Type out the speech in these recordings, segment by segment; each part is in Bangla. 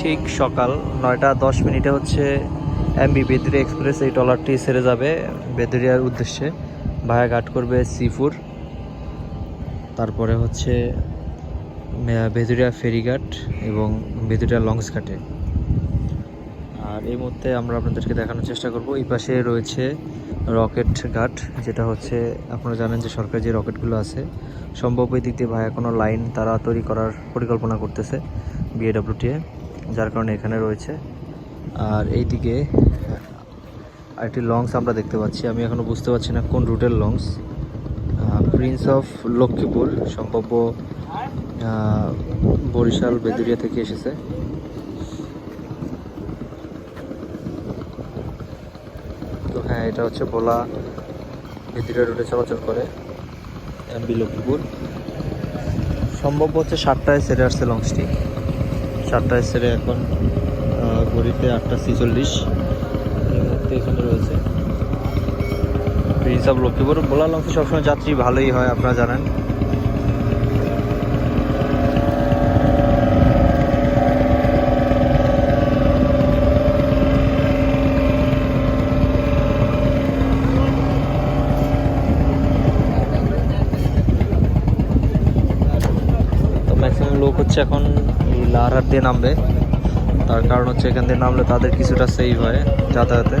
ঠিক সকাল নয়টা দশ মিনিটে হচ্ছে এমবি বেদুরিয়া এক্সপ্রেস এই ট্রলারটি সেরে যাবে বেদুরিয়ার উদ্দেশ্যে। ভায়া ঘাট করবে সিফুর তারপরে হচ্ছে বেদুরিয়া ফেরিঘাট এবং বেদুরিয়া লঞ্চ ঘাটে। আর এই মুহূর্তে আমরা আপনাদেরকে দেখানোর চেষ্টা করব। এই পাশে রয়েছে রকেট ঘাট, যেটা হচ্ছে, আপনারা জানেন যে সরকার যে রকেটগুলো আছে সম্ভব এই দিক দিয়ে ভায়া কোনো লাইন তারা তৈরি করার পরিকল্পনা করতেছে বিএডব্লিউটিএ যার কারণে এখানে রয়েছে। আর এইদিকে আরেকটি লঞ্চ আমরা দেখতে পাচ্ছি। আমি এখনও বুঝতে পারছি না কোন রুটের লঞ্চ। প্রিন্স অফ লক্ষ্মীপুর সম্ভাব্য বরিশাল বেদুরিয়া থেকে এসেছে। তো হ্যাঁ এটা হচ্ছে ভোলা বেদুরিয়া রুটে চলাচল করে, এমবি লক্ষ্মীপুর। সম্ভব হচ্ছে সাতটায় সেরে আসছে লঞ্চটি। সাতটায় সেরে এখন গড়িতে ঘড়িতে আটটা ছিচল্লিশ এই এখানে রয়েছে। প্রিন্স লক্ষ্মীপুর ভোলা লঞ্চে সবসময় যাত্রী ভালোই হয়, আপনারা জানেন। হচ্ছে এখন লাহার দিয়ে নামবে। তার কারণ হচ্ছে এখান দিয়ে নামলে তাদের কিছুটা সেভ হয় যাতায়াতে।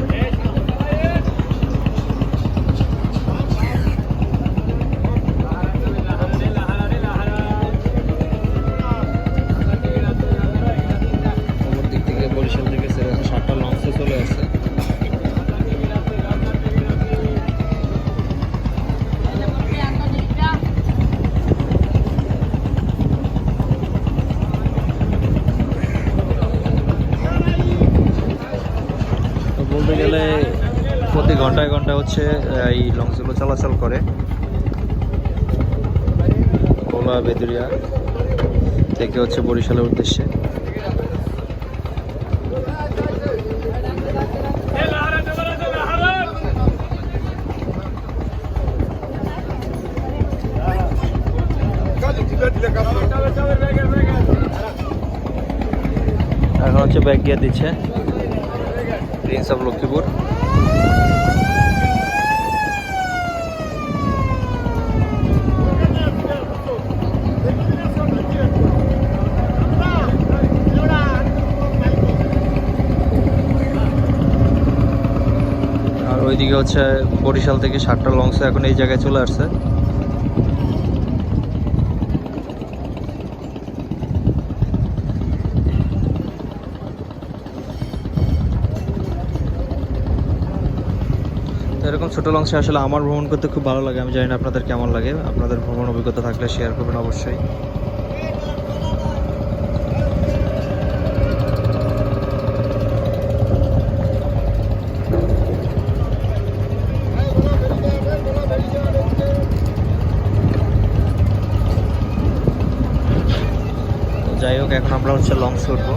বরিশাল ঘন্টায় ঘন্টায় হচ্ছে এই লঞ্চগুলো চলাচল করে। ভোলা বেদুরিয়া থেকে হচ্ছে বরিশালের উদ্দেশ্যে। এখন হচ্ছে ব্যাগ গিয়ে দিচ্ছে। প্রিন্স অফ লক্ষ্মীপুর আর ওইদিকে হচ্ছে বরিশাল থেকে সাতটা লঞ্চ এখন এই জায়গায় চলে আসছে। এরকম ছোটো লঞ্চে আসলে আমার ভ্রমণ করতে খুব ভালো লাগে। আমি জানি না আপনাদের কেমন লাগে। আপনাদের ভ্রমণ অভিজ্ঞতা থাকলে শেয়ার করবেন অবশ্যই। যাই হোক, এখন আমরা হচ্ছে লঞ্চ উঠবো